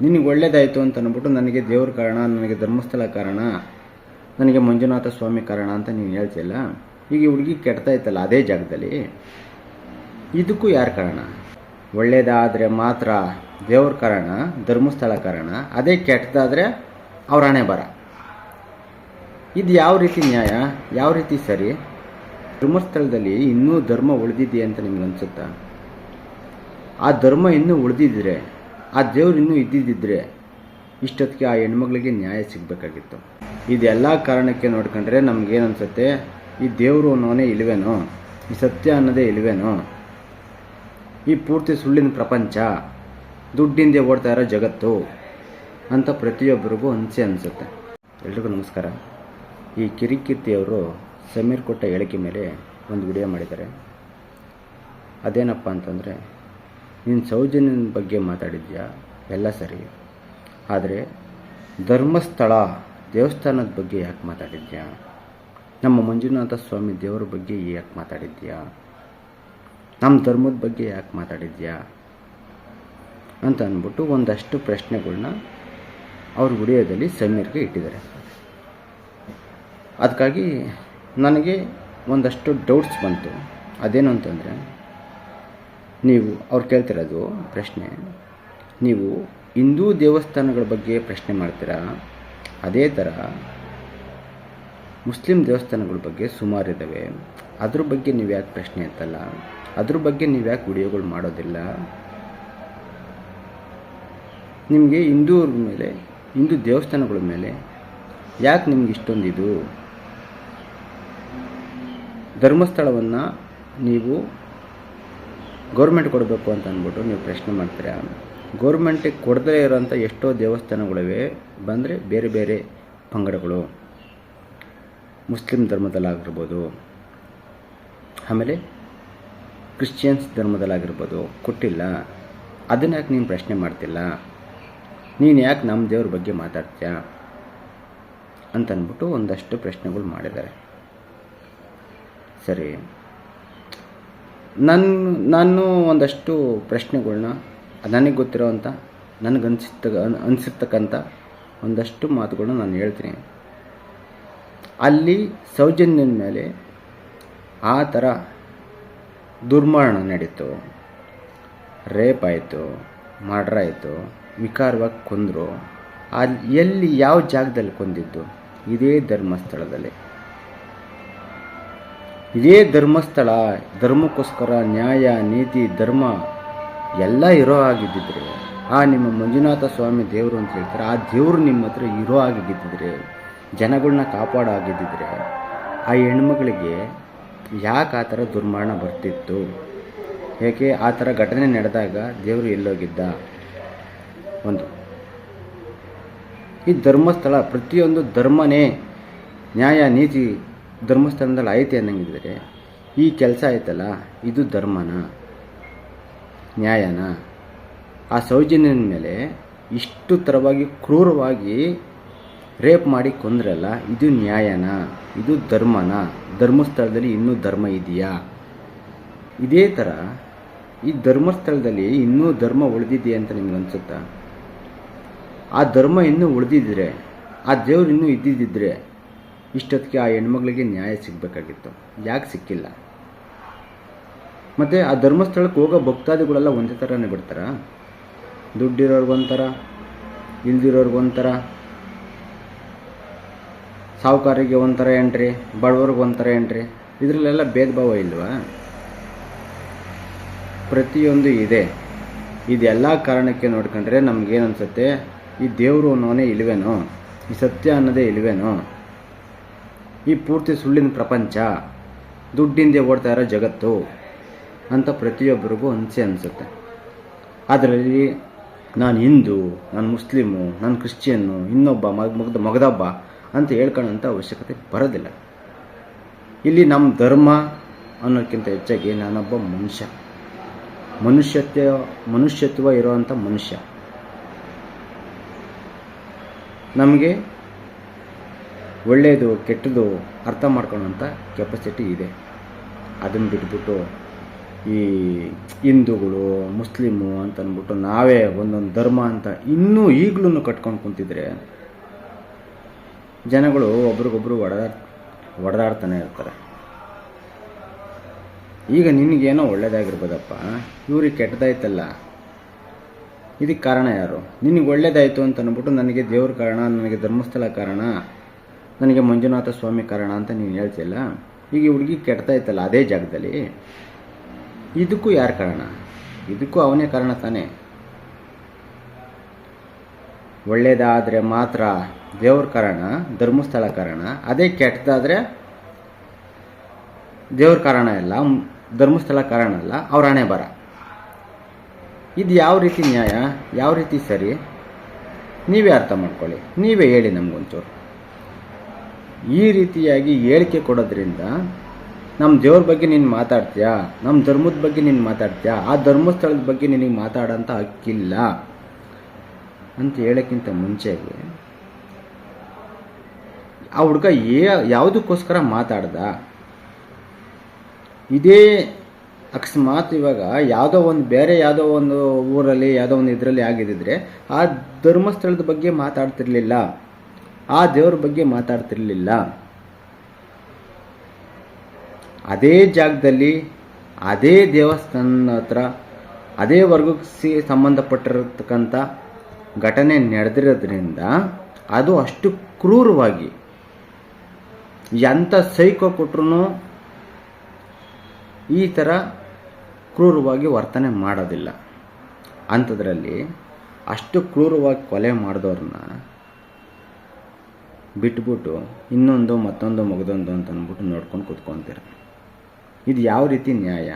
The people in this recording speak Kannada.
ನಿನಗೆ ಒಳ್ಳೇದಾಯಿತು ಅಂತ ಅಂದ್ಬಿಟ್ಟು ನನಗೆ ದೇವ್ರ ಕಾರಣ, ನನಗೆ ಧರ್ಮಸ್ಥಳ ಕಾರಣ, ನನಗೆ ಮಂಜುನಾಥ ಸ್ವಾಮಿ ಕಾರಣ ಅಂತ ನೀನು ಹೇಳ್ತಿಲ್ಲ ಈಗ ಈ ಹುಡುಗಿ ಕೆಡ್ತಾ ಇತ್ತಲ್ಲ ಅದೇ ಜಾಗದಲ್ಲಿ. ಇದಕ್ಕೂ ಯಾರು ಕಾರಣ? ಒಳ್ಳೇದಾದರೆ ಮಾತ್ರ ದೇವ್ರ ಕಾರಣ, ಧರ್ಮಸ್ಥಳ ಕಾರಣ, ಅದೇ ಕೆಟ್ಟದಾದರೆ ಅವ್ರ ಹಣೆ ಬರ ಇದು ಯಾವ ರೀತಿ ನ್ಯಾಯ? ಯಾವ ರೀತಿ ಸರಿ? ಧರ್ಮಸ್ಥಳದಲ್ಲಿ ಇನ್ನೂ ಧರ್ಮ ಉಳಿದಿದೆ ಅಂತ ನಿಮ್ಗೆ ಅನ್ಸುತ್ತಾ? ಆ ಧರ್ಮ ಇನ್ನೂ ಉಳಿದಿದ್ರೆ ಆ ದೇವ್ರು ಇನ್ನೂ ಇದ್ದಿದ್ದರೆ ಇಷ್ಟೊತ್ತಿಗೆ ಆ ಹೆಣ್ಮಗಳಿಗೆ ನ್ಯಾಯ ಸಿಗಬೇಕಾಗಿತ್ತು. ಇದೆಲ್ಲ ಕಾರಣಕ್ಕೆ ನೋಡ್ಕೊಂಡ್ರೆ ನಮ್ಗೇನು ಅನ್ಸುತ್ತೆ ಈ ದೇವರು ಅನ್ನೋನೇ ಇಲ್ವೇನೋ? ಈ ಸತ್ಯ ಅನ್ನೋದೇ ಇಲ್ವೇನೋ? ಈ ಪೂರ್ತಿ ಸುಳ್ಳಿನ ಪ್ರಪಂಚ, ದುಡ್ಡಿಂದೆ ಓಡ್ತಾ ಇರೋ ಜಗತ್ತು ಅಂತ ಪ್ರತಿಯೊಬ್ಬರಿಗೂ ಅನಿಸೆ ಅನಿಸುತ್ತೆ. ಎಲ್ರಿಗೂ ನಮಸ್ಕಾರ. ಈ ಕಿರಿಕೀರ್ತಿಯವರು ಸಮೀರ್ ಕೊಟ್ಟ ಹೇಳಿಕೆ ಮೇಲೆ ಒಂದು ವಿಡಿಯೋ ಮಾಡಿದ್ದಾರೆ. ಅದೇನಪ್ಪ ಅಂತಂದರೆ ನೀನು ಸೌಜನ್ಯನ ಬಗ್ಗೆ ಮಾತಾಡಿದ್ಯಾ? ಎಲ್ಲ ಸರಿ. ಆದರೆ ಧರ್ಮಸ್ಥಳ ದೇವಸ್ಥಾನದ ಬಗ್ಗೆ ಯಾಕೆ ಮಾತಾಡಿದ್ಯಾ? ನಮ್ಮ ಮಂಜುನಾಥ ಸ್ವಾಮಿ ದೇವರ ಬಗ್ಗೆ ಯಾಕೆ ಮಾತಾಡಿದ್ಯಾ? ನಮ್ಮ ಧರ್ಮದ ಬಗ್ಗೆ ಯಾಕೆ ಮಾತಾಡಿದ್ಯಾ? ಅಂತ ಅಂದ್ಬಿಟ್ಟು ಒಂದಷ್ಟು ಪ್ರಶ್ನೆಗಳನ್ನ ಅವ್ರ ವಿಡಿಯೋದಲ್ಲಿ ಸಮೀರ್ಗೆ ಇಟ್ಟಿದ್ದಾರೆ. ಅದಕ್ಕಾಗಿ ನನಗೆ ಒಂದಷ್ಟು ಡೌಟ್ಸ್ ಬಂತು. ಅದೇನು ಅಂತಂದರೆ ನೀವು, ಅವ್ರು ಕೇಳ್ತಿರೋದು ಪ್ರಶ್ನೆ. ನೀವು ಹಿಂದೂ ದೇವಸ್ಥಾನಗಳ ಬಗ್ಗೆ ಪ್ರಶ್ನೆ ಮಾಡ್ತೀರಾ? ಅದೇ ಥರ ಮುಸ್ಲಿಂ ದೇವಸ್ಥಾನಗಳ ಬಗ್ಗೆ ಸುಮಾರು ಇದ್ದಾವೆ. ಅದ್ರ ಬಗ್ಗೆ ನೀವು ಯಾಕೆ ಪ್ರಶ್ನೆ ಎತ್ತಲ್ಲ? ಅದ್ರ ಬಗ್ಗೆ ನೀವು ಯಾಕೆ ವಿಡಿಯೋಗಳು ಮಾಡೋದಿಲ್ಲ? ನಿಮಗೆ ಹಿಂದೂ ಮೇಲೆ, ಹಿಂದೂ ದೇವಸ್ಥಾನಗಳ ಮೇಲೆ ಯಾಕೆ ನಿಮ್ಗೆ ಇಷ್ಟೊಂದು ಇದು? ಧರ್ಮಸ್ಥಳವನ್ನು ನೀವು ಗೌರ್ಮೆಂಟ್ ಕೊಡಬೇಕು ಅಂತ ಅಂದ್ಬಿಟ್ಟು ನೀವು ಪ್ರಶ್ನೆ ಮಾಡ್ತೀರಾ? ಗೌರ್ಮೆಂಟಿಗೆ ಕೊಡದೇ ಇರೋಂಥ ಎಷ್ಟೋ ದೇವಸ್ಥಾನಗಳಿವೆ, ಬಂದರೆ ಬೇರೆ ಬೇರೆ ಪಂಗಡಗಳು. ಮುಸ್ಲಿಂ ಧರ್ಮದಲ್ಲಾಗಿರ್ಬೋದು, ಆಮೇಲೆ ಕ್ರಿಶ್ಚಿಯನ್ಸ್ ಧರ್ಮದಲ್ಲಾಗಿರ್ಬೋದು, ಕೊಟ್ಟಿಲ್ಲ. ಅದನ್ನ ಯಾಕೆ ನೀನು ಪ್ರಶ್ನೆ ಮಾಡ್ತಿಲ್ಲ? ನೀನು ಯಾಕೆ ನಮ್ಮ ದೇವ್ರ ಬಗ್ಗೆ ಮಾತಾಡ್ತೀಯ? ಅಂತನ್ಬಿಟ್ಟು ಒಂದಷ್ಟು ಪ್ರಶ್ನೆಗಳು ಮಾಡಿದ್ದಾರೆ. ಸರಿ. ನನ್ನ ನಾನು ಒಂದಷ್ಟು ಪ್ರಶ್ನೆಗಳನ್ನ ನನಗೆ ಗೊತ್ತಿರೋವಂಥ ನನಗನ್ಸಿತ್ತ ಅನಿಸಿರ್ತಕ್ಕಂಥ ಒಂದಷ್ಟು ಮಾತುಗಳನ್ನ ನಾನು ಹೇಳ್ತೀನಿ. ಅಲ್ಲಿ ಸೌಜನ್ಯದ ಮೇಲೆ ಆ ಥರ ದುರ್ಮರಣ ನಡೀತು. ರೇಪ್ ಆಯಿತು, ಮರ್ಡ್ರ್ ಆಯಿತು, ವಿಕಾರವಾಗಿ ಕೊಂದರು. ಅಲ್ಲಿ ಎಲ್ಲಿ ಯಾವ ಜಾಗದಲ್ಲಿ ಕೊಂದಿದ್ದು? ಇದೇ ಧರ್ಮಸ್ಥಳದಲ್ಲಿ. ಇದೇ ಧರ್ಮಸ್ಥಳ, ಧರ್ಮಕ್ಕೋಸ್ಕರ ನ್ಯಾಯ, ನೀತಿ, ಧರ್ಮ ಎಲ್ಲ ಇರೋ ಆಗಿದ್ದಿದ್ರೆ ಆ ನಿಮ್ಮ ಮಂಜುನಾಥ ಸ್ವಾಮಿ ದೇವರು ಅಂತ ಹೇಳ್ತಾರೆ, ಆ ದೇವರು ನಿಮ್ಮ ಹತ್ರ ಇರೋ ಆಗಿದ್ದಿದ್ರೆ ಜನಗಳನ್ನ ಕಾಪಾಡೋ ಆಗಿದ್ದಿದ್ರೆ ಆ ಹೆಣ್ಮಗಳಿಗೆ ಯಾಕೆ ಆ ಥರ ದುರ್ಮರಣ ಬರ್ತಿತ್ತು? ಏಕೆ ಆ ಥರ ಘಟನೆ ನಡೆದಾಗ ದೇವರು ಎಲ್ಲೋಗಿದ್ದ? ಒಂದು. ಈ ಧರ್ಮಸ್ಥಳ ಪ್ರತಿಯೊಂದು ಧರ್ಮನೇ ನ್ಯಾಯ, ನೀತಿ ಧರ್ಮಸ್ಥಳದಲ್ಲಿ ಐತೆ ಅನ್ನಂಗಿದ್ರೆ ಈ ಕೆಲಸ ಆಯ್ತಲ್ಲ, ಇದು ಧರ್ಮನ, ನ್ಯಾಯನ. ಆ ಸೌಜನ್ಯನ ಮೇಲೆ ಇಷ್ಟು ಥರವಾಗಿ ಕ್ರೂರವಾಗಿ ರೇಪ್ ಮಾಡಿ ಕೊಂದ್ರಲ್ಲ ಇದು ನ್ಯಾಯನ, ಇದು ಧರ್ಮನ, ಧರ್ಮಸ್ಥಳದಲ್ಲಿ ಇನ್ನೂ ಧರ್ಮ ಇದೆಯಾ? ಇದೇ ಥರ ಈ ಧರ್ಮಸ್ಥಳದಲ್ಲಿ ಇನ್ನೂ ಧರ್ಮ ಉಳಿದಿದೆ ಅಂತ ನಿಮ್ಗೆ ಅನಿಸುತ್ತಾ? ಆ ಧರ್ಮ ಇನ್ನೂ ಉಳಿದಿದ್ರೆ, ಆ ದೇವರು ಇನ್ನೂ ಇದ್ದಿದ್ದಿದ್ರೆ ಇಷ್ಟೊತ್ತಿಗೆ ಆ ಹೆಣ್ಮಗಳಿಗೆ ನ್ಯಾಯ ಸಿಗಬೇಕಾಗಿತ್ತು. ಯಾಕೆ ಸಿಕ್ಕಿಲ್ಲ? ಮತ್ತು ಆ ಧರ್ಮಸ್ಥಳಕ್ಕೆ ಹೋಗೋ ಭಕ್ತಾದಿಗಳೆಲ್ಲ ಒಂದೇ ಥರನೇ ಬಿಡ್ತಾರ? ದುಡ್ಡಿರೋರ್ಗೊಂಥರ ಇಲ್ದಿರೋರ್ಗೊಂಥರ ಸಾಹುಕಾರಿಗೆ ಒಂಥರ ಎಂಟ್ರಿ ಬಡವ್ರಿಗೆ ಒಂಥರ ಎಂಟ್ರಿ ಇದರಲ್ಲೆಲ್ಲ ಭೇದ ಭಾವ ಇಲ್ವಾ? ಪ್ರತಿಯೊಂದು ಇದೆ. ಇದೆಲ್ಲ ಕಾರಣಕ್ಕೆ ನೋಡ್ಕೊಂಡ್ರೆ ನಮ್ಗೇನು ಅನಿಸುತ್ತೆ? ಈ ದೇವರು ಅನ್ನೋನೇ ಇಲ್ವೇನೋ? ಈ ಸತ್ಯ ಅನ್ನೋದೇ ಇಲ್ವೇನೋ? ಈ ಪೂರ್ತಿ ಸುಳ್ಳಿನ ಪ್ರಪಂಚ, ದುಡ್ಡಿಂದೆ ಓಡ್ತಾ ಇರೋ ಜಗತ್ತು ಅಂತ ಪ್ರತಿಯೊಬ್ಬರಿಗೂ ಅನಿಸೆ ಅನಿಸುತ್ತೆ. ಅದರಲ್ಲಿ ನಾನು ಹಿಂದೂ, ನಾನು ಮುಸ್ಲಿಮು, ನಾನು ಕ್ರಿಶ್ಚಿಯನ್ನು, ಇನ್ನೊಬ್ಬ ಮಗ, ಮಗದ, ಮಗದಬ್ಬ ಅಂತ ಹೇಳ್ಕೊಳ್ಳೋಂಥ ಅವಶ್ಯಕತೆ ಬರೋದಿಲ್ಲ. ಇಲ್ಲಿ ನಮ್ಮ ಧರ್ಮ ಅನ್ನೋಕ್ಕಿಂತ ಹೆಚ್ಚಾಗಿ ನಾನೊಬ್ಬ ಮನುಷ್ಯ. ಮನುಷ್ಯತ್ವ ಮನುಷ್ಯತ್ವ ಇರೋವಂಥ ಮನುಷ್ಯ. ನಮಗೆ ಒಳ್ಳೆಯದು ಕೆಟ್ಟದು ಅರ್ಥ ಮಾಡ್ಕೊಳ್ಳೋಂಥ ಕೆಪಾಸಿಟಿ ಇದೆ. ಅದನ್ನು ಬಿಟ್ಬಿಟ್ಟು ಈ ಹಿಂದೂಗಳು, ಮುಸ್ಲಿಮು ಅಂತ ಅಂದ್ಬಿಟ್ಟು ನಾವೇ ಒಂದೊಂದು ಧರ್ಮ ಅಂತ ಇನ್ನೂ ಈಗಲೂ ಕಟ್ಕೊಂಡು ಕುಂತಿದ್ರೆ ಜನಗಳು ಒಬ್ರಿಗೊಬ್ರು ಒಡೆದಾಡ್ ಒಡೆದಾಡ್ತಾನೆ ಇರ್ತಾರೆ. ಈಗ ನಿನಗೇನೋ ಒಳ್ಳೇದಾಗಿರ್ಬೋದಪ್ಪ. ಇವ್ರಿಗೆ ಕೆಟ್ಟದಾಯ್ತಲ್ಲ. ಇದಕ್ಕೆ ಕಾರಣ ಯಾರು? ನಿನಗೆ ಒಳ್ಳೇದಾಯಿತು ಅಂತ ಅಂದ್ಬಿಟ್ಟು ನನಗೆ ದೇವ್ರ ಕಾರಣ, ನನಗೆ ಧರ್ಮಸ್ಥಳ ಕಾರಣ. ನನಗೆ ಮಂಜುನಾಥ ಸ್ವಾಮಿ ಕಾರಣ ಅಂತ ನೀನು ಹೇಳ್ತಿಲ್ಲ ಈಗ ಹುಡುಗಿ ಕೆಡ್ತಾಯ್ತಲ್ಲ ಅದೇ ಜಾಗದಲ್ಲಿ. ಇದಕ್ಕೂ ಯಾರು ಕಾರಣ? ಇದಕ್ಕೂ ಅವನೇ ಕಾರಣ ತಾನೇ. ಒಳ್ಳೇದಾದರೆ ಮಾತ್ರ ದೇವ್ರ ಕಾರಣ, ಧರ್ಮಸ್ಥಳ ಕಾರಣ. ಅದೇ ಕೆಟ್ಟದಾದರೆ ದೇವ್ರ ಕಾರಣ ಇಲ್ಲ ಧರ್ಮಸ್ಥಳ ಕಾರಣ ಅಲ್ಲ, ಅವ್ರ ಹಣೆ ಬರ. ಇದು ಯಾವ ರೀತಿ ನ್ಯಾಯ? ಯಾವ ರೀತಿ ಸರಿ? ನೀವೇ ಅರ್ಥ ಮಾಡ್ಕೊಳ್ಳಿ. ನೀವೇ ಹೇಳಿ ನಮಗೊಂಚೂರು. ಈ ರೀತಿಯಾಗಿ ಹೇಳಿಕೆ ಕೊಡೋದ್ರಿಂದ ನಮ್ಮ ದೇವ್ರ ಬಗ್ಗೆ ನೀನು ಮಾತಾಡ್ತೀಯಾ? ನಮ್ಮ ಧರ್ಮದ ಬಗ್ಗೆ ನೀನು ಮಾತಾಡ್ತೀಯಾ? ಆ ಧರ್ಮಸ್ಥಳದ ಬಗ್ಗೆ ನಿನಗೆ ಮಾತಾಡೋಂಥ ಹಕ್ಕಿಲ್ಲ ಅಂತ ಹೇಳೋಕ್ಕಿಂತ ಮುಂಚೆಗೆ ಆ ಹುಡುಗ ಏ ಯಾವುದಕ್ಕೋಸ್ಕರ ಮಾತಾಡ್ದ? ಇದೇ ಅಕಸ್ಮಾತ್ ಇವಾಗ ಯಾವುದೋ ಒಂದು ಬೇರೆ ಯಾವುದೋ ಒಂದು ಊರಲ್ಲಿ ಯಾವುದೋ ಒಂದು ಇದರಲ್ಲಿ ಆಗಿದ್ದಿದ್ರೆ ಆ ಧರ್ಮಸ್ಥಳದ ಬಗ್ಗೆ ಮಾತಾಡ್ತಿರ್ಲಿಲ್ಲ. ಆ ದೇವ್ರ ಬಗ್ಗೆ ಮಾತಾಡ್ತಿರ್ಲಿಲ್ಲ. ಅದೇ ಜಾಗದಲ್ಲಿ ಅದೇ ದೇವಸ್ಥಾನ ಹತ್ರ, ಅದೇ ವರ್ಗಕ್ಕೆ ಸಂಬಂಧಪಟ್ಟಿರತಕ್ಕಂಥ ಘಟನೆ ನಡೆದಿರೋದ್ರಿಂದ ಅದು ಅಷ್ಟು ಕ್ರೂರವಾಗಿ ಎಂಥ ಸೈಕೋ ಕೊಟ್ರು ಈ ಥರ ಕ್ರೂರವಾಗಿ ವರ್ತನೆ ಮಾಡೋದಿಲ್ಲ. ಅಂಥದ್ರಲ್ಲಿ ಅಷ್ಟು ಕ್ರೂರವಾಗಿ ಕೊಲೆ ಮಾಡಿದವ್ರನ್ನ ಬಿಟ್ಬಿಟ್ಟು ಇನ್ನೊಂದು ಮತ್ತೊಂದು ಮಗದೊಂದು ಅಂತ ಅಂದ್ಬಿಟ್ಟು ನೋಡ್ಕೊಂಡು ಕೂತ್ಕೊತೀರ. ಇದು ಯಾವ ರೀತಿ ನ್ಯಾಯ?